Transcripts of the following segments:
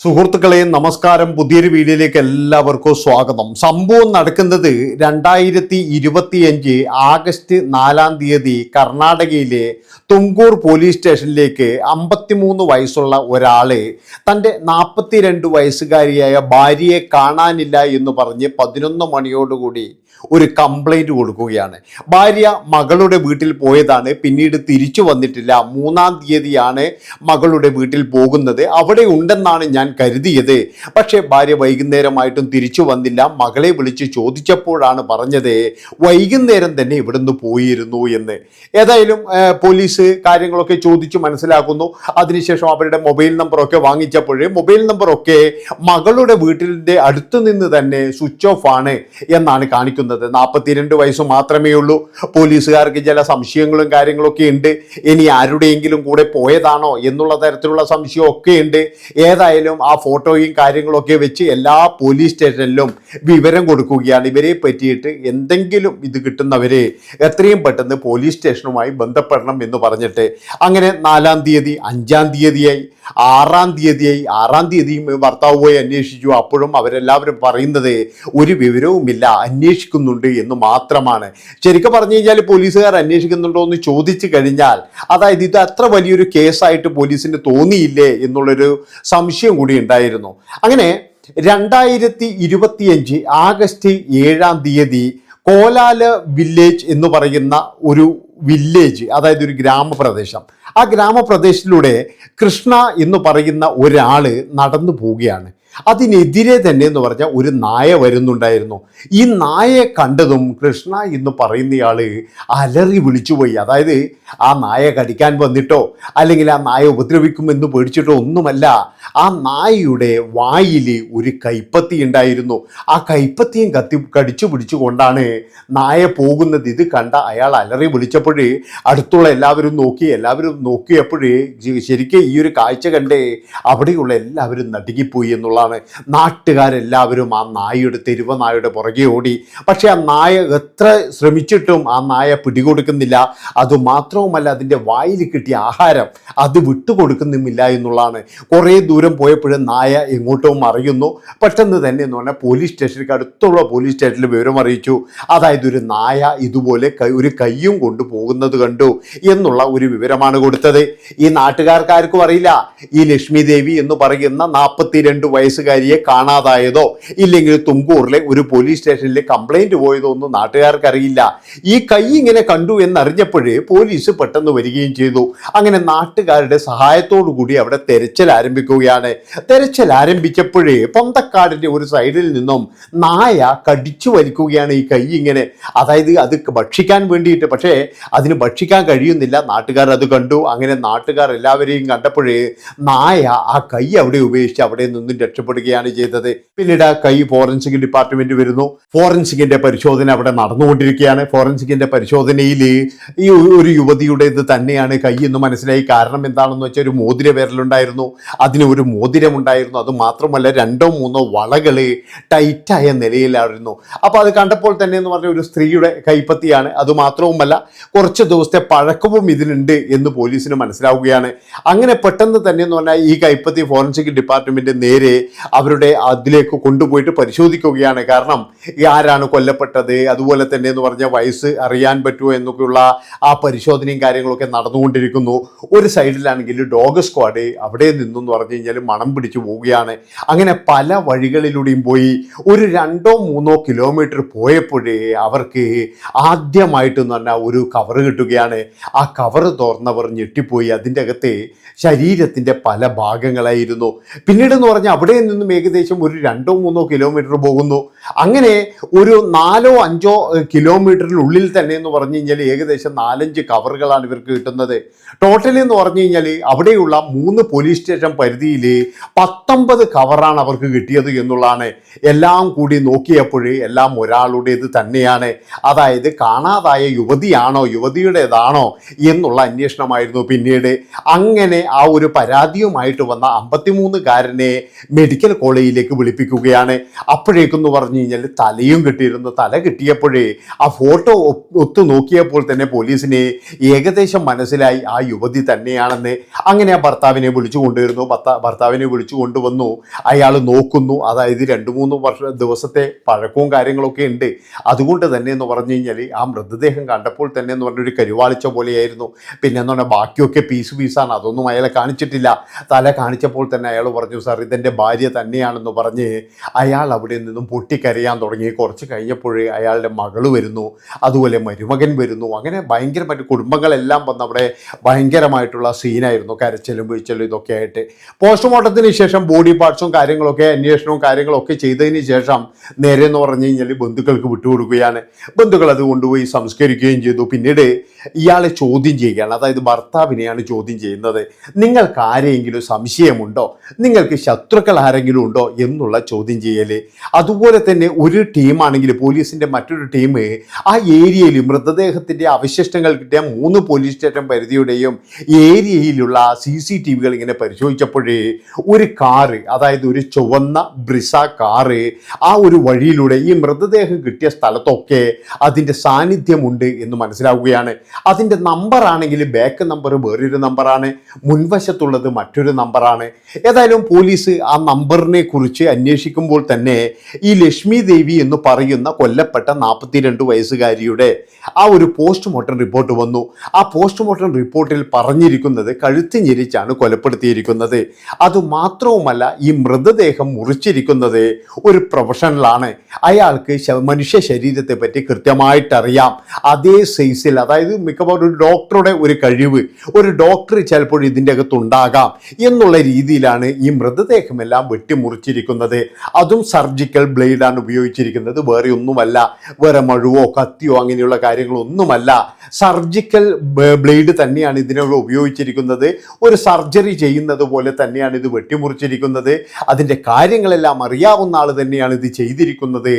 സുഹൃത്തുക്കളെ നമസ്കാരം. പുതിയൊരു വീഡിയോയിലേക്ക് എല്ലാവർക്കും സ്വാഗതം. സംഭവം നടക്കുന്നത് രണ്ടായിരത്തി ഇരുപത്തിയഞ്ച് ആഗസ്റ്റ് നാലാം തീയതി കർണാടകയിലെ തുങ്കൂർ പോലീസ് സ്റ്റേഷനിലേക്ക് അമ്പത്തിമൂന്ന് വയസ്സുള്ള ഒരാൾ തന്റെ നാൽപ്പത്തിരണ്ട് വയസ്സുകാരിയായ ഭാര്യയെ കാണാനില്ല എന്ന് പറഞ്ഞ് പതിനൊന്ന് മണിയോടുകൂടി ഒരു കംപ്ലൈന്റ് കൊടുക്കുകയാണ്. ഭാര്യ മകളുടെ വീട്ടിൽ പോയതാണ്. പിന്നീട് തിരിച്ചു വന്നിട്ടില്ല. മൂന്നാം തീയതിയാണ് മകളുടെ വീട്ടിൽ പോകുന്നത്. അവിടെ ഉണ്ടെന്നാണ് ഞാൻ കരുതിയത്. പക്ഷേ ഭാര്യ വൈകുന്നേരമായിട്ടും തിരിച്ചു വന്നില്ല. മകളെ വിളിച്ച് ചോദിച്ചപ്പോഴാണ് പറഞ്ഞത് വൈകുന്നേരം തന്നെ ഇവിടുന്ന് പോയിരുന്നു എന്ന്. ഏതായാലും പോലീസ് കാര്യങ്ങളൊക്കെ ചോദിച്ചു മനസ്സിലാക്കുന്നു. അതിനുശേഷം അവരുടെ മൊബൈൽ നമ്പറൊക്കെ വാങ്ങിച്ചപ്പോൾ മൊബൈൽ നമ്പറൊക്കെ മകളുടെ വീട്ടിന്റെ അടുത്ത് നിന്ന് തന്നെ സ്വിച്ച് ഓഫ് ആണ് എന്നാണ് കാണിക്കുന്നത്. നാൽപ്പത്തിരണ്ട് വയസ്സ് മാത്രമേ ഉള്ളൂ. പോലീസുകാർക്ക് ചില സംശയങ്ങളും കാര്യങ്ങളൊക്കെ ഉണ്ട്. ഇനി ആരുടെയെങ്കിലും കൂടെ പോയതാണോ എന്നുള്ള തരത്തിലുള്ള സംശയമൊക്കെ ഉണ്ട്. ഏതായാലും ആ ഫോട്ടോയും കാര്യങ്ങളൊക്കെ വെച്ച് എല്ലാ പോലീസ് സ്റ്റേഷനിലും വിവരം കൊടുക്കുകയാണ്. ഇവരെ പറ്റിയിട്ട് എന്തെങ്കിലും ഇത് കിട്ടുന്നവരെ എത്രയും പെട്ടെന്ന് പോലീസ് സ്റ്റേഷനുമായി ബന്ധപ്പെടണം എന്ന് പറഞ്ഞിട്ട് അങ്ങനെ നാലാം തീയതി അഞ്ചാം തീയതിയായി ആറാം തീയതിയായി ആറാം തീയതിയും ഭർത്താവ് പോയി അന്വേഷിച്ചു. അപ്പോഴും അവരെല്ലാവരും പറയുന്നത് ഒരു വിവരവുമില്ല അന്വേഷിക്കുന്നുണ്ട് എന്ന് മാത്രമാണ്. ശരിക്കും പറഞ്ഞു കഴിഞ്ഞാൽ പോലീസുകാർ അന്വേഷിക്കുന്നുണ്ടോ എന്ന് ചോദിച്ചു കഴിഞ്ഞാൽ അതായത് ഇത് അത്ര വലിയൊരു കേസായിട്ട് പോലീസിന് തോന്നിയില്ലേ എന്നുള്ളൊരു സംശയം കൂടി ഉണ്ടായിരുന്നു. അങ്ങനെ രണ്ടായിരത്തി ഇരുപത്തിയഞ്ച് ആഗസ്റ്റ് ഏഴാം തീയതി കോലാല വില്ലേജ് എന്ന് പറയുന്ന ഒരു വില്ലേജ് അതായത് ഒരു ഗ്രാമപ്രദേശം. ആ ഗ്രാമപ്രദേശത്തിലൂടെ കൃഷ്ണ എന്ന് പറയുന്ന ഒരാൾ നടന്നു പോവുകയാണ്. അതിനെതിരെ തന്നെ എന്ന് പറഞ്ഞാൽ ഒരു നായ വരുന്നുണ്ടായിരുന്നു. ഈ നായയെ കണ്ടതും കൃഷ്ണ എന്ന് പറയുന്നയാൾ അലറി വിളിച്ചുപോയി അതായത് ആ നായ കടിക്കാൻ വന്നിട്ടോ അല്ലെങ്കിൽ ആ നായ ഉപദ്രവിക്കുമെന്ന് പേടിച്ചിട്ടോ ഒന്നുമല്ല. ആ നായയുടെ വായിൽ ഒരു കൈപ്പത്തി ഉണ്ടായിരുന്നു. ആ കൈപ്പത്തിയും കത്തി കടിച്ചു പിടിച്ചുകൊണ്ടാണ് നായ പോകുന്നത്. ഇത് കണ്ട അയാൾ അലറി വിളിച്ചപ്പോഴേ അടുത്തുള്ള എല്ലാവരും നോക്കി. എല്ലാവരും നോക്കിയപ്പോഴേ ശരിക്കും ഈ ഒരു കാഴ്ച കണ്ടേ അവിടെയുള്ള എല്ലാവരും നടുങ്ങിപ്പോയി എന്നുള്ളതാണ് നാട്ടുകാരെല്ലാവരും ആ നായയുടെ തെരുവ നായയുടെ പുറകെ ഓടി. പക്ഷേ ആ നായ എത്ര ശ്രമിച്ചിട്ടും ആ നായ പിടികൊടുക്കുന്നില്ല. അതുമാത്രവുമല്ല അതിന്റെ വായിൽ കിട്ടിയ ആഹാരം അത് വിട്ടുകൊടുക്കുന്നുമില്ല എന്നുള്ളതാണ്. കുറേ ദൂരം പോയപ്പോഴും നായ എങ്ങോട്ടോ മറിയുന്നു. പെട്ടെന്ന് തന്നെ എന്ന് പറഞ്ഞാൽ പോലീസ് സ്റ്റേഷനിലേക്ക് അടുത്തുള്ള പോലീസ് സ്റ്റേഷനിൽ വിവരം അറിയിച്ചു. അതായത് ഒരു നായ ഇതുപോലെ കൈ ഒരു കയ്യും കൊണ്ടുപോകുന്നത് കണ്ടു എന്നുള്ള ഒരു വിവരമാണ് കൊടുത്തത്. ഈ നാട്ടുകാർക്ക് ആർക്കും അറിയില്ല. ഈ ലക്ഷ്മി ദേവി എന്ന് പറയുന്ന നാൽപ്പത്തിരണ്ട് വയസ്സുകാരിയെ കാണാതായതോ ഇല്ലെങ്കിൽ തുമ്പൂറിലെ ഒരു പോലീസ് സ്റ്റേഷനിൽ കംപ്ലൈന്റ് പോയതോ ഒന്നും നാട്ടുകാർക്കറിയില്ല. ഈ കൈ ഇങ്ങനെ കണ്ടു എന്നറിഞ്ഞപ്പോഴേ പോലീസ് പെട്ടെന്ന് വരികയും ചെയ്തു. അങ്ങനെ നാട്ടുകാരുടെ സഹായത്തോടു കൂടി അവിടെ തെരച്ചിൽ ആരംഭിക്കുകയാണ്. തെരച്ചിൽ ആരംഭിച്ചപ്പോഴേ പൊന്തക്കാടിന്റെ ഒരു സൈഡിൽ നിന്നും നായ കടിച്ചു വലിക്കുകയാണ് ഈ കൈ ഇങ്ങനെ. അതായത് അത് ഭക്ഷിക്കാൻ വേണ്ടിയിട്ട് പക്ഷേ അതിന് ഭക്ഷിക്കാൻ കഴിയുന്നില്ല. നാട്ടുകാർ അത് കണ്ടു. അങ്ങനെ നാട്ടുകാർ എല്ലാവരെയും കണ്ടപ്പോഴേ നായ ആ കൈ അവിടെ ഉപേക്ഷിച്ച് അവിടെ നിന്നും രക്ഷപ്പെടുകയാണ് ചെയ്തത്. പിന്നീട് കൈ ഫോറൻസിക് ഡിപ്പാർട്ട്മെന്റ് വരുന്നു. ഫോറൻസിക്കിന്റെ പരിശോധന അവിടെ നടന്നുകൊണ്ടിരിക്കുകയാണ്. ഫോറൻസിക്കിന്റെ പരിശോധനയിൽ ഈ ഒരു യുവതിയുടെ ഇത് തന്നെയാണ് കൈ എന്ന് മനസ്സിലായി. കാരണം എന്താണെന്ന് വെച്ചാൽ ഒരു മോതിര വിരലുണ്ടായിരുന്നു. അതിന് ഒരു മോതിരം ഉണ്ടായിരുന്നു അത് മാത്രമല്ല രണ്ടോ മൂന്നോ വളകൾ ടൈറ്റായ നിലയിലായിരുന്നു. അപ്പോൾ അത് കണ്ടപ്പോൾ തന്നെ എന്ന് പറഞ്ഞ ഒരു സ്ത്രീയുടെ കൈപ്പത്തിയാണ്. അത് മാത്രവുമല്ല കുറച്ച് ദിവസത്തെ പഴക്കവും ഇതിനുണ്ട് എന്ന് പോലീസിന് മനസ്സിലാവുകയാണ്. അങ്ങനെ പെട്ടെന്ന് തന്നെ എന്ന് പറഞ്ഞാൽ ഈ കൈപ്പത്തി ഫോറൻസിക് ഡിപ്പാർട്ട്മെന്റ് നേരെ അവരുടെ അതിലേക്ക് കൊണ്ടുപോയിട്ട് പരിശോധിക്കുകയാണ്. കാരണം ആരാണ് കൊല്ലപ്പെട്ടത് അതുപോലെ തന്നെ എന്ന് പറഞ്ഞ വയസ്സ് അറിയാൻ പറ്റുമോ എന്നൊക്കെയുള്ള ആ പരിശോധനയും കാര്യങ്ങളൊക്കെ നടന്നുകൊണ്ടിരിക്കുന്നു. ഒരു സൈഡിലാണെങ്കിൽ ഡോഗ് സ്ക്വാഡ് അവിടെ നിന്നെന്ന് പറഞ്ഞു കഴിഞ്ഞാൽ മണം പിടിച്ചു പോവുകയാണ്. അങ്ങനെ പല വഴികളിലൂടെയും പോയി ഒരു രണ്ടോ മൂന്നോ കിലോമീറ്റർ പോയപ്പോഴേ അവർക്ക് ആദ്യമായിട്ട് എന്ന് പറഞ്ഞാൽ ഒരു കവർ കിട്ടുകയാണ്. ആ കവർ തുറന്നവർ ഞെട്ടിപ്പോയി. അതിന്റെ അകത്തെ ശരീരത്തിന്റെ പല ഭാഗങ്ങളായിരുന്നു. പിന്നീട് എന്ന് പറഞ്ഞാൽ അവിടെ നിന്നും ഏകദേശം ഒരു രണ്ടോ മൂന്നോ കിലോമീറ്റർ പോകുന്നു. അങ്ങനെ ഒരു നാലോ അഞ്ചോ കിലോമീറ്ററിനുള്ളിൽ തന്നെ എന്ന് പറഞ്ഞു കഴിഞ്ഞാൽ ഏകദേശം നാലഞ്ച് കവറുകളാണ് ഇവർക്ക് കിട്ടുന്നത്. ടോട്ടലി എന്ന് പറഞ്ഞു കഴിഞ്ഞാൽ അവിടെയുള്ള മൂന്ന് പോലീസ് സ്റ്റേഷൻ പരിധിയിൽ പത്തൊമ്പത് കവറാണ് അവർക്ക് കിട്ടിയത് എന്നുള്ളതാണ്. എല്ലാം കൂടി നോക്കിയപ്പോഴേ എല്ലാം ഒരാളുടേത് തന്നെയാണ്. അതായത് കാണാതായ യുവതിയാണോ യുവതിയുടേതാണോ എന്നുള്ള അന്വേഷണമായിരുന്നു പിന്നീട്. അങ്ങനെ ആ ഒരു പരാതിയുമായിട്ട് വന്ന അമ്പത്തിമൂന്നുകാരനെ മെഡിക്കൽ കോളേജിലേക്ക് വിളിപ്പിക്കുകയാണ്. അപ്പോഴേക്കെന്ന് പറഞ്ഞു കഴിഞ്ഞാൽ തലയും കിട്ടിയിരുന്നു. തല കിട്ടിയപ്പോഴേ ആ ഫോട്ടോ ഒത്തു നോക്കിയപ്പോൾ തന്നെ പോലീസിനെ ഏകദേശം മനസ്സിലായി. ആ യുവതി തന്നെയാണെന്ന് അങ്ങനെ ആ ഭർത്താവിനെ വിളിച്ചു കൊണ്ടുവരുന്നു. ഭർത്താ ഭർത്താവിനെ വിളിച്ചു കൊണ്ടുവന്നു. അയാൾ നോക്കുന്നു. അതായത് രണ്ട് മൂന്ന് വർഷ ദിവസത്തെ പഴക്കവും കാര്യങ്ങളൊക്കെ ഉണ്ട്. അതുകൊണ്ട് തന്നെ എന്ന് പറഞ്ഞു കഴിഞ്ഞാൽ ആ മൃതദേഹം കണ്ടപ്പോൾ തന്നെ എന്ന് പറഞ്ഞൊരു കരുവാളിച്ച പോലെയായിരുന്നു. പിന്നെ എന്ന് പറഞ്ഞാൽ ബാക്കിയൊക്കെ പീസ് പീസാണ് അതൊന്നും അയാളെ കാണിച്ചിട്ടില്ല. തല കാണിച്ചപ്പോൾ തന്നെ അയാൾ പറഞ്ഞു സാർ ഇതെന്റെ ഭാര്യ തന്നെയാണെന്ന് പറഞ്ഞ് അയാൾ അവിടെ നിന്നും പൊട്ടിക്കരയാൻ തുടങ്ങി. കുറച്ച് കഴിഞ്ഞപ്പോഴേ അയാളുടെ മകൾ വരുന്നു. അതുപോലെ മരുമകൻ വരുന്നു. അങ്ങനെ ഭയങ്കരമായിട്ട് കുടുംബങ്ങളെല്ലാം വന്ന് അവിടെ ഭയങ്കരമായിട്ടുള്ള സീനായിരുന്നു കരച്ചിലും വീഴ്ചലും ഇതൊക്കെ ആയിട്ട്. പോസ്റ്റ്മോർട്ടത്തിന് ശേഷം ബോഡി പാർട്സും കാര്യങ്ങളൊക്കെ അന്വേഷണവും കാര്യങ്ങളൊക്കെ ചെയ്തതിന് ശേഷം നേരെ എന്ന് പറഞ്ഞു കഴിഞ്ഞാൽ ബന്ധുക്കൾക്ക് വിട്ടുകൊടുക്കുകയാണ്. ബന്ധുക്കൾ അത് കൊണ്ടുപോയി സംസ്കരിക്കുകയും ചെയ്തു. പിന്നീട് ഇയാളെ ചോദ്യം ചെയ്യുകയാണ്. അതായത് ഭർത്താവിനെയാണ് ചോദ്യം ചെയ്യുന്നത്. നിങ്ങൾക്ക് ആരെങ്കിലും സംശയമുണ്ടോ? നിങ്ങൾക്ക് ശത്രുക്കൾ ആരെങ്കിലും ഉണ്ടോ എന്നുള്ള ചോദ്യം ചെയ്യൽ അതുപോലെ തന്നെ ഒരു ടീമാണെങ്കിൽ പോലീസിന്റെ മറ്റൊരു ടീം ആ ഏരിയയിൽ മൃതദേഹത്തിന്റെ അവശിഷ്ടങ്ങൾ കിട്ടിയ മൂന്ന് പോലീസ് സ്റ്റേഷൻ പരിധിയുടെയും ഏരിയയിലുള്ള സി സി ടി വികൾ ഇങ്ങനെ പരിശോധിച്ചപ്പോഴേ ഒരു കാറ് അതായത് ഒരു ചുവന്ന ബ്രിസ കാറ് ആ ഒരു വഴിയിലൂടെ ഈ മൃതദേഹം കിട്ടിയ സ്ഥലത്തൊക്കെ അതിന്റെ സാന്നിധ്യമുണ്ട് എന്ന് മനസ്സിലാവുകയാണ്. അതിന്റെ നമ്പർ ആണെങ്കിൽ ബാക്ക് നമ്പർ വേറൊരു നമ്പറാണ് മുൻവശത്തുള്ളത് മറ്റൊരു നമ്പറാണ് ഏതായാലും പോലീസ് ആ നമ്പറിനെ കുറിച്ച് അന്വേഷിക്കുമ്പോൾ തന്നെ ഈ ലക്ഷ്മി ദേവി എന്ന് പറയുന്ന കൊല്ലപ്പെട്ട നാൽപ്പത്തിരണ്ട് വയസ്സുകാരിയുടെ ആ ഒരു പോസ്റ്റ്മോർട്ടം റിപ്പോർട്ട് വന്നു. ആ പോസ്റ്റ്മോർട്ടം റിപ്പോർട്ടിൽ പറഞ്ഞിരിക്കുന്നത് കഴുത്ത് ഞെരിച്ചാണ് കൊലപ്പെടുത്തിയിരിക്കുന്നത്. അതുമാത്രവുമല്ല ഈ മൃതദേഹം മുറിച്ചിരിക്കുന്നത് ഒരു പ്രൊഫഷണലാണ് അയാൾക്ക് മനുഷ്യ ശരീരത്തെ പറ്റി കൃത്യമായിട്ടറിയാം. അതേ സൈസിൽ അതായത് മിക്കവാറും ഒരു ഡോക്ടറുടെ ഒരു കഴിവ് ഒരു ഡോക്ടർ ചിലപ്പോൾ ഇതിന്റെ അകത്തുണ്ടാകാം എന്നുള്ള രീതിയിലാണ് ഈ മൃതദേഹമെല്ലാം വെട്ടിമുറിച്ചിരിക്കുന്നത്. അതും സർജിക്കൽ ബ്ലേഡാണ് ഉപയോഗിച്ചിരിക്കുന്നത്. വേറെ ഒന്നുമല്ല. വേറെ മഴുവോ കത്തിയോ അങ്ങനെയുള്ള കാര്യങ്ങളൊന്നുമല്ല. സർജിക്കൽ ബ്ലേഡ് തന്നെയാണ് ഇതിനോട് ഉപയോഗിച്ചിരിക്കുന്നത്. ഒരു സർജറി ചെയ്യുന്നത് പോലെ തന്നെയാണ് ഇത് വെട്ടിമുറിച്ചിരിക്കുന്നത്. അതിന്റെ കാര്യങ്ങളെല്ലാം അറിയാവുന്ന ആൾ തന്നെയാണ് ഇത് ചെയ്തിരിക്കുന്നത്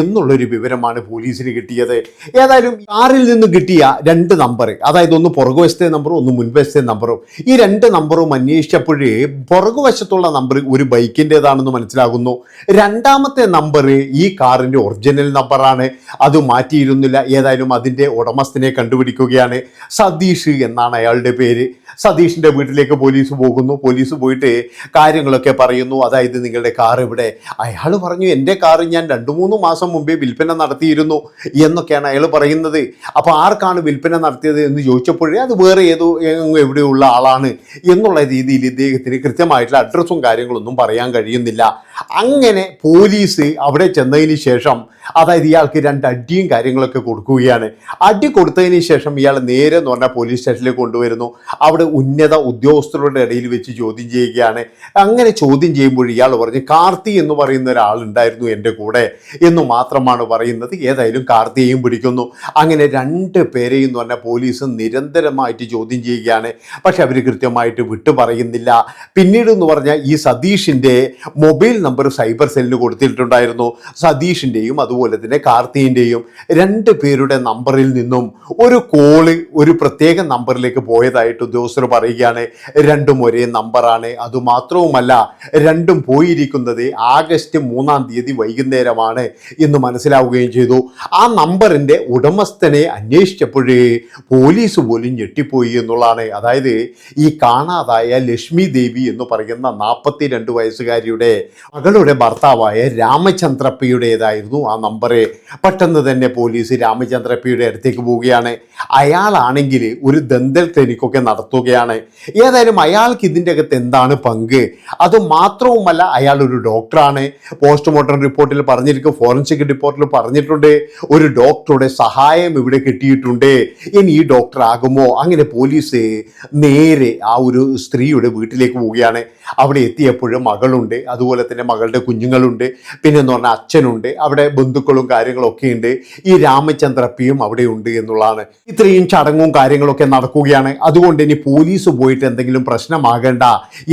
എന്നുള്ളൊരു വിവരമാണ് പോലീസിന് കിട്ടിയത്. ഏതായാലും കാറിൽ നിന്ന് കിട്ടിയ രണ്ട് നമ്പർ അതായത് ഒന്ന് പുറകുവശത്തെ നമ്പറും ഒന്ന് മുൻവശത്തെ നമ്പറും ഈ രണ്ട് നമ്പറും അന്വേഷിച്ചപ്പോഴേ പുറകുവശത്തുള്ള നമ്പർ ഒരു ബൈക്കിന്റെതാണെന്ന് മനസ്സിലാകുന്നു. രണ്ടാമത്തെ നമ്പർ ഈ കാറിന്റെ ഒറിജിനൽ നമ്പറാണ് അത് മാറ്റിയിരുന്നില്ല. ഏതായാലും അതിന്റെ ഉടമസ്ഥനെ കണ്ടുപിടിക്കുകയാണ് സതീഷ് എന്നാണ് അയാളുടെ പേര്. സതീഷിന്റെ വീട്ടിലേക്ക് പോലീസ് പോകുന്നു. പോലീസ് പോയിട്ട് കാര്യങ്ങളൊക്കെ പറയുന്നു. അതായത് നിങ്ങളുടെ കാർ ഇവിടെ. അയാൾ പറഞ്ഞു എന്റെ കാർ ഞാൻ രണ്ട് മൂന്ന് മാസം മുമ്പേ വിൽപ്പന നടത്തിയിരുന്നു എന്നൊക്കെയാണ് അയാൾ പറയുന്നത്. അപ്പോൾ ആർക്കാണ് വിൽപ്പന നടത്തിയത് എന്ന് ചോദിച്ചപ്പോഴേ അത് വേറെ ഏതോ എവിടെയുള്ള ആളാണ് എന്നുള്ള രീതിയിൽ ഇദ്ദേഹത്തിന് കൃത്യമായിട്ടുള്ള അഡ്രസ്സും കാര്യങ്ങളൊന്നും പറയാൻ കഴിയുന്നില്ല. അങ്ങനെ പോലീസ് അവിടെ ചെന്നതിന് ശേഷം അതായത് ഇയാൾക്ക് രണ്ട് അടിയും കാര്യങ്ങളൊക്കെ കൊടുക്കുകയാണ്. അടി കൊടുത്തതിന് ശേഷം ഇയാൾ നേരെ എന്ന് പറഞ്ഞാൽ പോലീസ് സ്റ്റേഷനിലേക്ക് കൊണ്ടുവരുന്നു. അവിടെ ഉന്നത ഉദ്യോഗസ്ഥരുടെ ഇടയിൽ വെച്ച് ചോദ്യം ചെയ്യുകയാണ്. അങ്ങനെ ചോദ്യം ചെയ്യുമ്പോൾ ഇയാൾ പറഞ്ഞു കാർത്തി എന്ന് പറയുന്ന ഒരാളുണ്ടായിരുന്നു എന്റെ കൂടെ എന്ന് മാത്രമാണ് പറയുന്നത്. ഏതായാലും കാർത്തിയെയും പിടിക്കുന്നു. അങ്ങനെ രണ്ട് പേരെയും എന്ന് പറഞ്ഞാൽ പോലീസ് നിരന്തരമായിട്ട് ചോദ്യം ചെയ്യുകയാണ്. പക്ഷെ അവർ കൃത്യമായിട്ട് വിട്ടു പറയുന്നില്ല. പിന്നീട് എന്ന് പറഞ്ഞാൽ ഈ സതീഷിന്റെ മൊബൈൽ നമ്പർ സൈബർ സെല്ലിന് കൊടുത്തിട്ടുണ്ടായിരുന്നു. സതീഷിന്റെയും അതുപോലെ തന്നെ കാർത്തിന്റെയും രണ്ട് പേരുടെ നമ്പറിൽ നിന്നും ഒരു കോൾ ഒരു പ്രത്യേക നമ്പറിലേക്ക് പോയതായിട്ട് ഉദ്യോഗസ്ഥർ പറയുകയാണ് രണ്ടും ഒരേ നമ്പറാണ്. അതുമാത്രവുമല്ല രണ്ടും പോയിരിക്കുന്നത് ആഗസ്റ്റ് മൂന്നാം തീയതി വൈകുന്നേരമാണ് എന്ന് മനസ്സിലാവുകയും ചെയ്തു. ആ നമ്പറിന്റെ ഉടമസ്ഥനെ അന്വേഷിച്ചപ്പോഴേ പോലീസ് പോലും ഞെട്ടിപ്പോയി എന്നുള്ളതാണ്. അതായത് ഈ കാണാതായ ലക്ഷ്മി ദേവി എന്ന് പറയുന്ന നാൽപ്പത്തി രണ്ട് വയസ്സുകാരിയുടെ മകളുടെ ഭർത്താവായ രാമചന്ദ്രപ്പയുടേതായിരുന്നു ആ നമ്പർ പെട്ടെന്ന് തന്നെ പോലീസ് രാമചന്ദ്രപ്പയുടെ അടുത്തേക്ക് പോവുകയാണ്. അയാളാണെങ്കിൽ ഒരു ദന്തൽ ക്ലിനിക്കൊക്കെ നടത്തുകയാണ് ഏതായാലും അയാൾക്ക് ഇതിന്റെ അകത്ത് എന്താണ് പങ്ക്? അത് മാത്രവുമല്ല അയാൾ ഒരു ഡോക്ടറാണ്. പോസ്റ്റ്മോർട്ടം റിപ്പോർട്ടിൽ പറഞ്ഞിരിക്കും ഫോറൻസിക് റിപ്പോർട്ടിൽ പറഞ്ഞിട്ടുണ്ട് ഒരു ഡോക്ടറുടെ സഹായം ഇവിടെ കിട്ടിയിട്ടുണ്ട്. ഇനി ഈ ഡോക്ടർ ആകുമോ അങ്ങനെ പോലീസ് നേരെ ആ ഒരു സ്ത്രീയുടെ വീട്ടിലേക്ക് പോവുകയാണ്. അവിടെ എത്തിയപ്പോഴും മകളുണ്ട് അതുപോലെ തന്നെ മകളുടെ കുഞ്ഞുങ്ങളുണ്ട് പിന്നെ എന്ന് പറഞ്ഞാൽ അച്ഛനുണ്ട് അവിടെ ബന്ധുക്കളും കാര്യങ്ങളും ഒക്കെ ഉണ്ട്. ഈ രാമചന്ദ്രപ്പിയും അവിടെ ഉണ്ട് എന്നുള്ളതാണ്. ഇത്രയും ചടങ്ങും കാര്യങ്ങളൊക്കെ നടക്കുകയാണ്. അതുകൊണ്ട് ഇനി പോലീസ് പോയിട്ട് എന്തെങ്കിലും പ്രശ്നമാകണ്ട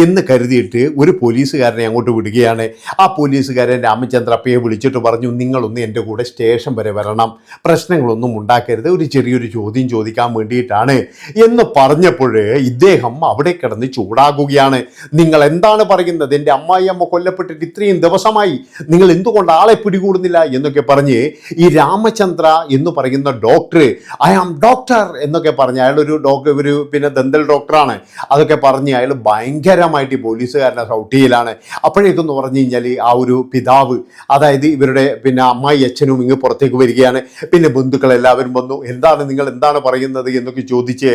എന്ന് കരുതിയിട്ട് ഒരു പോലീസുകാരനെ അങ്ങോട്ട് വിടുകയാണ്. ആ പോലീസുകാരൻ രാമചന്ദ്രപ്പയെ വിളിച്ചിട്ട് പറഞ്ഞു നിങ്ങളൊന്ന് എന്റെ കൂടെ സ്റ്റേഷൻ വരെ വരണം. പ്രശ്നങ്ങളൊന്നും ഉണ്ടാക്കരുത്. ഒരു ചെറിയൊരു ചോദ്യം ചോദിക്കാൻ വേണ്ടിയിട്ടാണ്. എന്ന് പറഞ്ഞപ്പോൾ ഇദ്ദേഹം അവിടെ കിടന്ന് ചൂടാകുകയാണ്. നിങ്ങൾ എന്താണ് പറയുന്നത്? എന്റെ അമ്മായി അമ്മ കൊല്ലപ്പെട്ടിട്ട് ഇത്രയും ദിവസമായി നിങ്ങൾ എന്തുകൊണ്ട് ആളെ പിടികൂടുന്നില്ല? എന്നൊക്കെ പറഞ്ഞ് ഈ രാമചന്ദ്ര എന്ന് പറയുന്ന ഡോക്ടർ ഐ ആം ഡോക്ടർ എന്നൊക്കെ പറഞ്ഞ് അയാളൊരു ഡോക്ടർ ഒരു പിന്നെ ദന്തൽ ഡോക്ടറാണ് അതൊക്കെ പറഞ്ഞ് അയാൾ ഭയങ്കരമായിട്ട് പോലീസുകാരനെ സൗട്ടിയിലാണ്. അപ്പോഴേക്കെന്ന് പറഞ്ഞു കഴിഞ്ഞാൽ ആ ഒരു പിതാവ് അതായത് ഇവരുടെ പിന്നെ അമ്മായി അച്ഛനും ഇങ്ങ് പുറത്തേക്ക് വരികയാണ്. പിന്നെ ബന്ധുക്കൾ എല്ലാവരും വന്നു. എന്താണ് നിങ്ങൾ എന്താണ് പറയുന്നത്? എന്നൊക്കെ ചോദിച്ച്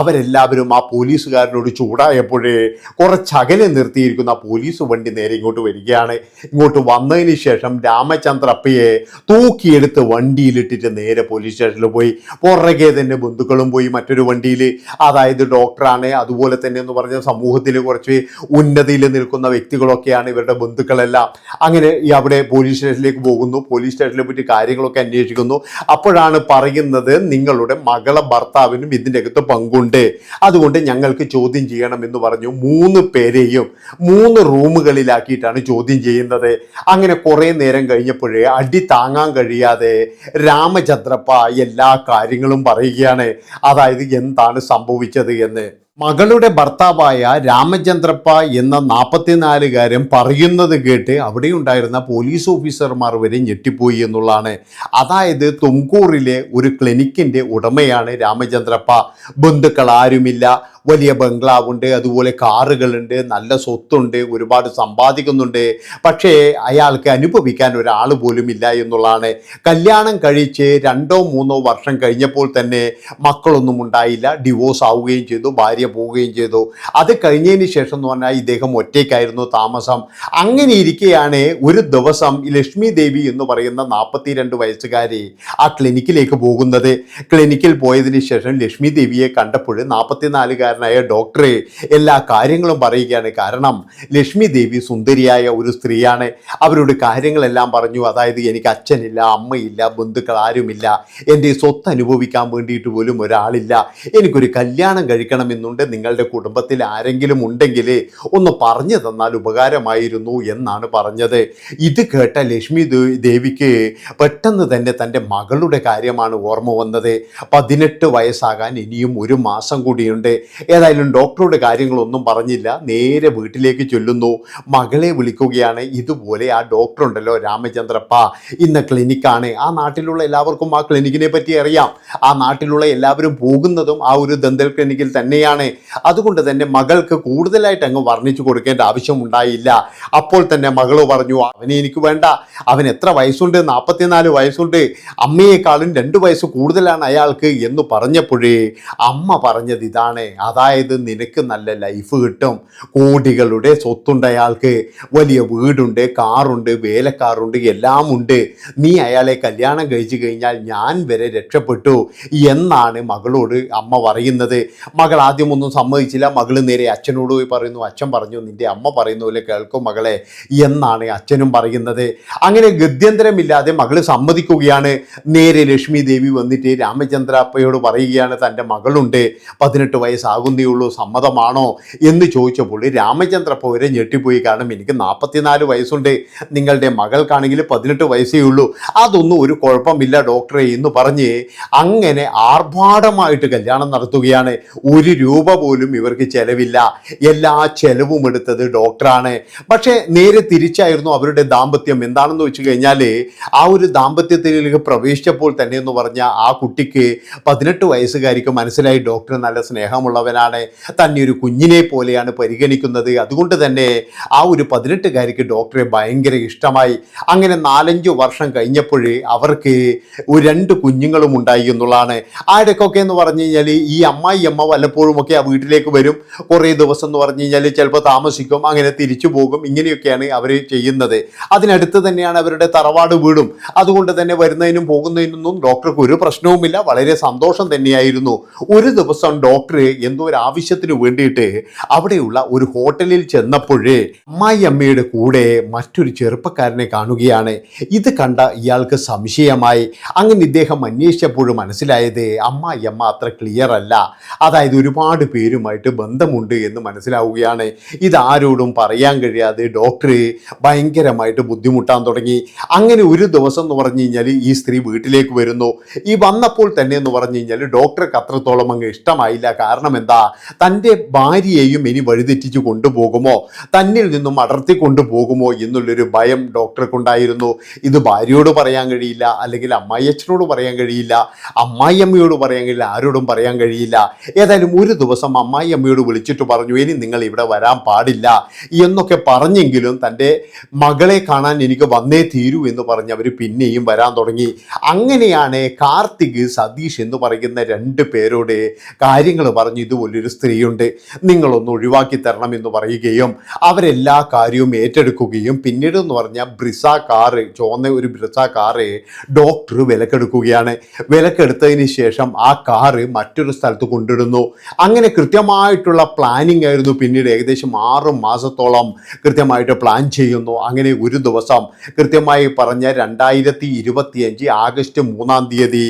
അവരെല്ലാവരും ആ പോലീസുകാരനോട് ചൂടായപ്പോഴേ കുറച്ചകലെ നിർത്തിയിരിക്കുന്ന പോലീസ് വണ്ടി നേരെ ഇങ്ങോട്ട് വരികയാണ്. ഇങ്ങോട്ട് വന്നതിന് ശേഷം രാമചന്ദ്രപ്പയെ തൂക്കിയെടുത്ത് വണ്ടിയിലിട്ടിട്ട് നേരെ പോലീസ് സ്റ്റേഷനിൽ പോയി. പുറകെ തന്നെ ബന്ധുക്കളും പോയി മറ്റൊരു വണ്ടിയിൽ അതായത് ഡോക്ടറാണ്. അതുപോലെ തന്നെ എന്ന് പറഞ്ഞ സമൂഹത്തിൽ കുറച്ച് ഉന്നതിയിൽ നിൽക്കുന്ന വ്യക്തികളൊക്കെയാണ് ഇവരുടെ ബന്ധുക്കളെല്ലാം. അങ്ങനെ ഈ അവിടെ പോലീസ് സ്റ്റേഷനിലേക്ക് പോകുന്നു. പോലീസ് സ്റ്റേഷനെ പറ്റി കാര്യങ്ങളൊക്കെ അന്വേഷിക്കുന്നു. അപ്പോഴാണ് പറയുന്നത് നിങ്ങളുടെ മകളെ ഭർത്താവിനും ഇതിന്റെ അകത്ത് പങ്കുണ്ട്. അതുകൊണ്ട് ഞങ്ങൾക്ക് ചോദ്യം ചെയ്യണം എന്ന് പറഞ്ഞു. മൂന്ന് പേരെയും മൂന്ന് റൂമുകളിലാക്കിയിട്ടാണ് ചോദ്യം ചെയ്യുന്നത്. അങ്ങനെ കുറേ നേരം കഴിഞ്ഞപ്പോഴേ അടി താങ്ങാൻ കഴിയാതെ രാമചന്ദ്രപ്പ എല്ലാ കാര്യങ്ങളും പറയുകയാണ്. അതായത് എന്താണ് സംഭവിച്ചത് എന്ന്. മകളുടെ ഭർത്താവായ രാമചന്ദ്രപ്പ എന്ന നാൽപ്പത്തിനാലുകാരൻ പറയുന്നത് കേട്ട് അവിടെ ഉണ്ടായിരുന്ന പോലീസ് ഓഫീസർമാർ വരെ ഞെട്ടിപ്പോയി എന്നുള്ളതാണ്. അതായത് തുംകൂറിലെ ഒരു ക്ലിനിക്കിന്റെ ഉടമയാണ് രാമചന്ദ്രപ്പ. ബന്ധുക്കൾ ആരുമില്ല. വലിയ ബംഗ്ലാവുണ്ട് അതുപോലെ കാറുകളുണ്ട് നല്ല സ്വത്തുണ്ട് ഒരുപാട് സമ്പാദിക്കുന്നുണ്ട്. പക്ഷേ അയാൾക്ക് അനുഭവിക്കാൻ ഒരാൾ പോലും ഇല്ല എന്നുള്ളതാണ്. കല്യാണം കഴിച്ച് രണ്ടോ മൂന്നോ വർഷം കഴിഞ്ഞപ്പോൾ തന്നെ മക്കളൊന്നും ഉണ്ടായില്ല. ഡിവോഴ്സ് ആവുകയും ചെയ്തു ഭാര്യ പോവുകയും ചെയ്തു. അത് കഴിഞ്ഞതിന് ശേഷം എന്ന് പറഞ്ഞാൽ ഇദ്ദേഹം ഒറ്റയ്ക്കായിരുന്നു താമസം. അങ്ങനെ ഇരിക്കെയാണ് ഒരു ദിവസം ലക്ഷ്മി ദേവി എന്ന് പറയുന്ന നാൽപ്പത്തിരണ്ട് വയസ്സുകാരി ആ ക്ലിനിക്കിലേക്ക് പോകുന്നത്. ക്ലിനിക്കിൽ പോയതിന് ശേഷം ലക്ഷ്മി ദേവിയെ കണ്ടപ്പോൾ നാൽപ്പത്തിനാലുകാരനായ ഡോക്ടറെ എല്ലാ കാര്യങ്ങളും പറയുകയാണ്. കാരണം ലക്ഷ്മി ദേവി സുന്ദരിയായ ഒരു സ്ത്രീയാണ്. അവരോട് കാര്യങ്ങളെല്ലാം പറഞ്ഞു. അതായത് എനിക്ക് അച്ഛനില്ല അമ്മയില്ല ബന്ധുക്കൾ ആരുമില്ല. എന്റെ സ്വത്ത് അനുഭവിക്കാൻ വേണ്ടിയിട്ട് പോലും ഒരാളില്ല. എനിക്കൊരു കല്യാണം കഴിക്കണമെന്നുണ്ട്. നിങ്ങളുടെ കുടുംബത്തിൽ ആരെങ്കിലും ഉണ്ടെങ്കിൽ ഒന്ന് പറഞ്ഞു തന്നാൽ ഉപകാരമായിരുന്നു എന്നാണ് പറഞ്ഞത്. ഇത് കേട്ട ലക്ഷ്മി ദേവിക്ക് പെട്ടെന്ന് തന്നെ തന്റെ മകളുടെ കാര്യമാണ് ഓർമ്മ വന്നത്. പതിനെട്ട് വയസ്സാകാൻ ഇനിയും ഒരു മാസം കൂടിയുണ്ട്. ഏതായാലും ഡോക്ടറുടെ കാര്യങ്ങളൊന്നും പറഞ്ഞില്ല. നേരെ വീട്ടിലേക്ക് ചൊല്ലുന്നു. മകളെ വിളിക്കുകയാണ്. ഇതുപോലെ ആ ഡോക്ടർ ഉണ്ടല്ലോ രാമചന്ദ്രപ്പ. ഇന്ന ക്ലിനിക്കാണ്. ആ നാട്ടിലുള്ള എല്ലാവർക്കും ആ ക്ലിനിക്കിനെ പറ്റി അറിയാം. ആ നാട്ടിലുള്ള എല്ലാവരും പോകുന്നതും ആ ഒരു ദന്തൽ ക്ലിനിക്കിൽ തന്നെയാണ്. അതുകൊണ്ട് തന്നെ മകൾക്ക് കൂടുതലായിട്ട് അങ്ങ് വർണിച്ചു കൊടുക്കേണ്ട ആവശ്യമുണ്ടായില്ല അപ്പോൾ തന്നെ മകൾ പറഞ്ഞു അവനെ എനിക്ക് വേണ്ട. അവൻ എത്ര വയസ്സുണ്ട്? നാൽപ്പത്തിനാല് വയസ്സുണ്ട്. അമ്മയെക്കാളും രണ്ട് വയസ്സ് കൂടുതലാണ് അയാൾക്ക്. എന്ന് പറഞ്ഞപ്പോഴേ അമ്മ പറഞ്ഞത് ഇതാണ്. അതായത് നിനക്ക് നല്ല ലൈഫ് കിട്ടും. കോടികളുടെ സ്വത്തുണ്ട് അയാൾക്ക്. വലിയ വീടുണ്ട് കാറുണ്ട് വേലക്കാറുണ്ട് എല്ലാം ഉണ്ട്. നീ അയാളെ കല്യാണം കഴിച്ചു കഴിഞ്ഞാൽ ഞാൻ വരെ രക്ഷപ്പെട്ടു. എന്നാണ് മകളോട് അമ്മ പറയുന്നത്. മകൾ ആദ്യമൊന്നും സമ്മതിച്ചില്ല. മകൾ നേരെ അച്ഛനോട് പോയി പറയുന്നു. അച്ഛൻ പറഞ്ഞു നിന്റെ അമ്മ പറയുന്ന പോലെ കേൾക്കും മകളെ. എന്നാണ് അച്ഛനും പറയുന്നത്. അങ്ങനെ ഗത്യന്തരമില്ലാതെ മകൾ സമ്മതിക്കുകയാണ്. നേരെ ലക്ഷ്മി ദേവി വന്നിട്ട് രാമചന്ദ്രാപ്പയോട് പറയുകയാണ്. തന്റെ മകളുണ്ട്. പതിനെട്ട് വയസ്സാകുന്നേ ഉള്ളൂ സമ്മതമാണോ എന്ന് ചോദിച്ചപ്പോൾ രാമചന്ദ്രപ്പ വരെ ഞെട്ടിപ്പോയി. കാരണം എനിക്ക് നാൽപ്പത്തിനാല് വയസ്സുണ്ട്. നിങ്ങളുടെ മകൾക്കാണെങ്കിൽ പതിനെട്ട് വയസ്സേ ഉള്ളൂ. അതൊന്നും ഒരു കുഴപ്പമില്ല ഡോക്ടറെ എന്ന് പറഞ്ഞ് അങ്ങനെ ആർഭാടമായിട്ട് കല്യാണം നടത്തുകയാണ്. ഒരു രൂപ പോലും ഇവർക്ക് ചെലവില്ല. എല്ലാ ചെലവും എടുത്തത് ഡോക്ടറാണ്. പക്ഷേ നേരെ തിരിച്ചായിരുന്നു അവരുടെ ദാമ്പത്യം. എന്താണെന്ന് വെച്ച് കഴിഞ്ഞാൽ ആ ഒരു ദാമ്പത്യത്തിലേക്ക് പ്രവേശിച്ചപ്പോൾ തന്നെ എന്ന് പറഞ്ഞാൽ ആ കുട്ടിക്ക് പതിനെട്ട് വയസ്സുകാരിക്ക് മനസ്സിലായി. ഡോക്ടർ നല്ല സ്നേഹമുള്ളവനാണ് തന്നെ ഒരു കുഞ്ഞിനെ പോലെയാണ് പരിഗണിക്കുന്നത്. അതുകൊണ്ട് തന്നെ ആ ഒരു പതിനെട്ടുകാരിക്ക് ഡോക്ടറെ ഭയങ്കര ഇഷ്ടമായി. അങ്ങനെ നാലഞ്ച് വർഷം കഴിഞ്ഞപ്പോൾ അവർക്ക് ഒരു രണ്ട് കുഞ്ഞുങ്ങളും ഉണ്ടായി എന്നുള്ളതാണ്. ആരൊക്കെ എന്ന് പറഞ്ഞു കഴിഞ്ഞാൽ ഈ അമ്മായി അമ്മ വല്ലപ്പോഴും ഒക്കെ ആ വീട്ടിലേക്ക് വരും. കുറേ ദിവസം എന്ന് പറഞ്ഞു കഴിഞ്ഞാൽ ചിലപ്പോൾ താമസിക്കും അങ്ങനെ തിരിച്ചു പോകും. ഇങ്ങനെയൊക്കെയാണ് അവർ ചെയ്യുന്നത്. അതിനടുത്ത് തന്നെയാണ് അവരുടെ തറവാട് വീടും. അതുകൊണ്ട് തന്നെ വരുന്നതിനും പോകുന്നതിനൊന്നും ഡോക്ടർക്ക് ഒരു പ്രശ്നവുമില്ല. വളരെ സന്തോഷം തന്നെയായിരുന്നു. ഒരു ദിവസം ഡോക്ടർ എന്തോ ഒരു ആവശ്യത്തിന് വേണ്ടിയിട്ട് അവിടെയുള്ള ഒരു ഹോട്ടലിൽ ചെന്നപ്പോഴേ അമ്മായി അമ്മയുടെ കൂടെ മറ്റൊരു ചെറുപ്പക്കാരനെ കാണുകയാണ്. ഇത് കണ്ട ഇയാൾക്ക് സംശയമായി. അങ്ങനെ ഇദ്ദേഹം അന്വേഷിച്ചപ്പോൾ മനസ്സിലായത് അമ്മായി അമ്മ അത്ര ക്ലിയർ അല്ല. അതായത് ഒരുപാട് പേരുമായിട്ട് ബന്ധമുണ്ട് എന്ന് മനസ്സിലാവുകയാണ്. ഇതാരോടും പറയാൻ കഴിയാതെ ഡോക്ടർ ഭയങ്കരമായിട്ട് ബുദ്ധിമുട്ടാൻ തുടങ്ങി. അങ്ങനെ ഒരു ദിവസം എന്ന് പറഞ്ഞു കഴിഞ്ഞാൽ ഈ സ്ത്രീ വീട്ടിലേക്ക് വരുന്നു. ഈ വന്നപ്പോൾ തന്നെ എന്ന് പറഞ്ഞു കഴിഞ്ഞാൽ ഡോക്ടർക്ക് അത്രത്തോളം അങ്ങ് ഇഷ്ടമായില്ല. കാരണം എന്താ? തന്റെ ഭാര്യയെയും ഇനി വഴിതെറ്റിച്ച് കൊണ്ടുപോകുമോ? തന്നിൽ നിന്നും അടർത്തി കൊണ്ടുപോകുമോ എന്നുള്ളൊരു ഭയം ഡോക്ടർക്കുണ്ടായിരുന്നു. ഇത് ഭാര്യയോട് പറയാൻ കഴിയില്ല അല്ലെങ്കിൽ അമ്മായിയച്ഛനോട് പറയാൻ കഴിയില്ല അമ്മായിയമ്മയോട് പറയാൻ കഴിയില്ല ആരോടും പറയാൻ കഴിയില്ല. ഏതായാലും ഒരു ദിവസം അമ്മായിയമ്മയോട് വിളിച്ചിട്ട് പറഞ്ഞു ഇനി നിങ്ങൾ ഇവിടെ വരാൻ പാടില്ല എന്നൊക്കെ പറഞ്ഞെങ്കിലും തന്റെ മകളെ കാണാൻ എനിക്ക് വന്നേ തീരൂ എന്ന് പറഞ്ഞ് അവർ പിന്നെയും വരാൻ തുടങ്ങി. അങ്ങനെയാണ് കാർത്തിക് സതീഷ് എന്ന് പറയുന്ന രണ്ട് പേരോട് കാര്യങ്ങൾ പറഞ്ഞു ഇതുപോലൊരു സ്ത്രീയുണ്ട്. നിങ്ങളൊന്ന് ഒഴിവാക്കി തരണം എന്ന് പറയുകയും അവരെല്ലാ കാര്യവും ഏറ്റെടുക്കുകയും പിന്നീട് എന്ന് പറഞ്ഞാൽ ബ്രിസ കാറ് ചുവന്ന ഒരു ബ്രിസ കാറ് ഡോക്ടർ വിലക്കെടുക്കുകയാണ്. വിലക്കെടുത്തതിന് ശേഷം ആ കാറ് മറ്റൊരു സ്ഥലത്ത് കൊണ്ടിടുന്നു. അങ്ങനെ കൃത്യമായിട്ടുള്ള പ്ലാനിങ് ആയിരുന്നു പിന്നീട് ഏകദേശം ആറ് മാസത്തോളം കൃത്യമായിട്ട് പ്ലാൻ ചെയ്യുന്നു. അങ്ങനെ ഒരു ദിവസം കൃത്യമായി പറഞ്ഞ രണ്ടായിരത്തി ഇരുപത്തിയഞ്ച് ആഗസ്റ്റ് മൂന്നാം തീയതി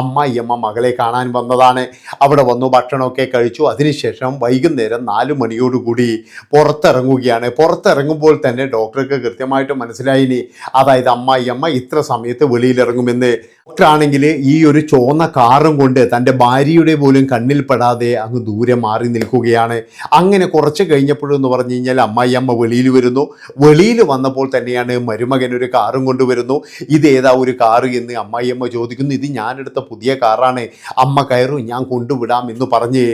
അമ്മ മകളെ കാണാൻ വന്നതാണ്. അവിടെ വന്നു ഭക്ഷണമൊക്കെ കഴിച്ചു. അതിനുശേഷം വൈകുന്നേരം നാല് മണിയോടുകൂടി പുറത്തിറങ്ങുകയാണ്. പുറത്തിറങ്ങുമ്പോൾ തന്നെ ഡോക്ടർക്ക് കൃത്യമായിട്ട് മനസ്സിലായിനി അതായത് അമ്മായിയമ്മ ഇത്ര സമയത്ത് വെളിയിലിറങ്ങുമെന്ന്. ഡോക്ടറാണെങ്കിൽ ഈ ഒരു ചുവന്ന കാറും കൊണ്ട് തന്റെ ഭാര്യയുടെ പോലും കണ്ണിൽപ്പെടാതെ അങ്ങ് ദൂരെ മാറി നിൽക്കുകയാണ്. അങ്ങനെ കുറച്ച് കഴിഞ്ഞപ്പോഴെന്ന് പറഞ്ഞു കഴിഞ്ഞാൽ അമ്മായി അമ്മ വെളിയിൽ വരുന്നു. വെളിയിൽ വന്നപ്പോൾ തന്നെയാണ് മരുമകൻ ഒരു കാറും കൊണ്ടുവരുന്നു ഇത് ഏതാ ഒരു കാറ് എന്ന് അമ്മായി അമ്മ ചോദിക്കുന്നു. ഇത് ഞാനെടുത്ത പുതിയ കാറാണ്. അമ്മ കയറും ഞാൻ കൊണ്ടുവിടാം എന്ന് പറഞ്ഞ്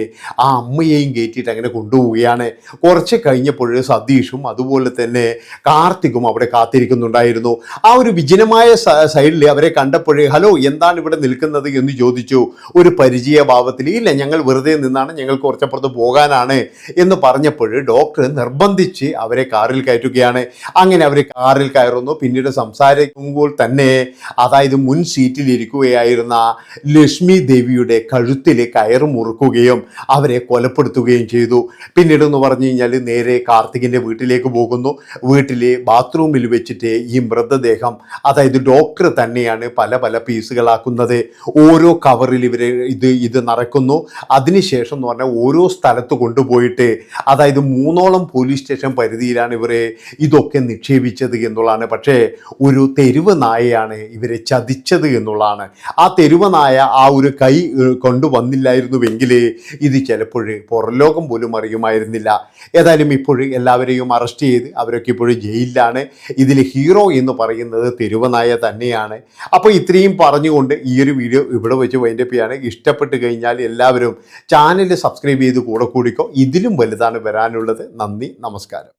ആ അമ്മയെയും കയറ്റിയിട്ട് അങ്ങനെ കൊണ്ടുപോവുകയാണ്. കുറച്ച് കഴിഞ്ഞപ്പോൾ സതീഷും അതുപോലെ തന്നെ കാർത്തികും അവിടെ കാത്തിരിക്കുന്നുണ്ടായിരുന്നു. ആ ഒരു വിജനമായ സൈഡിൽ അവരെ കണ്ടപ്പോഴേ ഹലോ എന്താണ് ഇവിടെ നിൽക്കുന്നത് എന്ന് ചോദിച്ചു. ഒരു പരിചയഭാവത്തിൽ ഇല്ല ഞങ്ങൾ വെറുതെ നിന്നാണ് ഞങ്ങൾ കുറച്ചപ്പുറത്ത് പോകാനാണ് എന്ന് പറഞ്ഞപ്പോൾ ഡോക്ടർ നിർബന്ധിച്ച് അവരെ കാറിൽ കയറ്റുകയാണ്. അങ്ങനെ അവർ കാറിൽ കയറുന്നു. പിന്നീട് സംസാരിക്കുമ്പോൾ തന്നെ അതായത് മുൻ സീറ്റിൽ ഇരിക്കുകയായിരുന്ന ലക്ഷ്മി ദേവിയുടെ കഴുത്തിൽ കയറ് മുറുക്കുകയും അവരെ കൊലപ്പെടുത്തുകയും ചെയ്തു. പിന്നീട് എന്ന് പറഞ്ഞു കഴിഞ്ഞാൽ നേരെ കാർത്തികിന്റെ വീട്ടിലേക്ക് പോകുന്നു. വീട്ടിലെ ബാത്റൂമിൽ വെച്ചിട്ട് ഈ മൃതദേഹം അതായത് ഡോക്ടർ തന്നെയാണ് പല പല പീസുകളാക്കുന്നത്. ഓരോ കവറിൽ ഇവരെ ഇത് ഇത് നടക്കുന്നു. അതിനുശേഷം എന്ന് പറഞ്ഞാൽ ഓരോ സ്ഥലത്ത് കൊണ്ടുപോയിട്ട് അതായത് മൂന്നോളം പോലീസ് സ്റ്റേഷൻ പരിധിയിലാണ് ഇവരെ ഇതൊക്കെ നിക്ഷേപിച്ചത് എന്നുള്ളതാണ്. പക്ഷേ ഒരു തെരുവ് നായയാണ് ഇവരെ ചതിച്ചത് എന്നുള്ളതാണ്. ആ തെരുവ് നായ ആ ഒരു കൈ കൊണ്ടുവന്നില്ലായിരുന്നുവെങ്കിൽ ഇത് ചിലപ്പോൾ പുറലോകം പോലും അറിയുമായിരുന്നില്ല. ഏതായാലും ഇപ്പോൾ എല്ലാവരെയും അറസ്റ്റ് ചെയ്ത് അവരൊക്കെ ഇപ്പോഴും ജയിലിലാണ്. ഇതിൽ ഹീറോ എന്ന് പറയുന്നത് തെരുവനായ തന്നെയാണ്. അപ്പോൾ ഇത്രയും പറഞ്ഞുകൊണ്ട് ഈ ഒരു വീഡിയോ ഇവിടെ വെച്ച് വൈൻഡപ്പിയാണ് ഇഷ്ടപ്പെട്ട് കഴിഞ്ഞാൽ എല്ലാവരും ചാനൽ സബ്സ്ക്രൈബ് ചെയ്ത് കൂടെ കൂടിക്കോ. ഇതിലും വലുതാണ് വരാനുള്ളത്. നന്ദി നമസ്കാരം.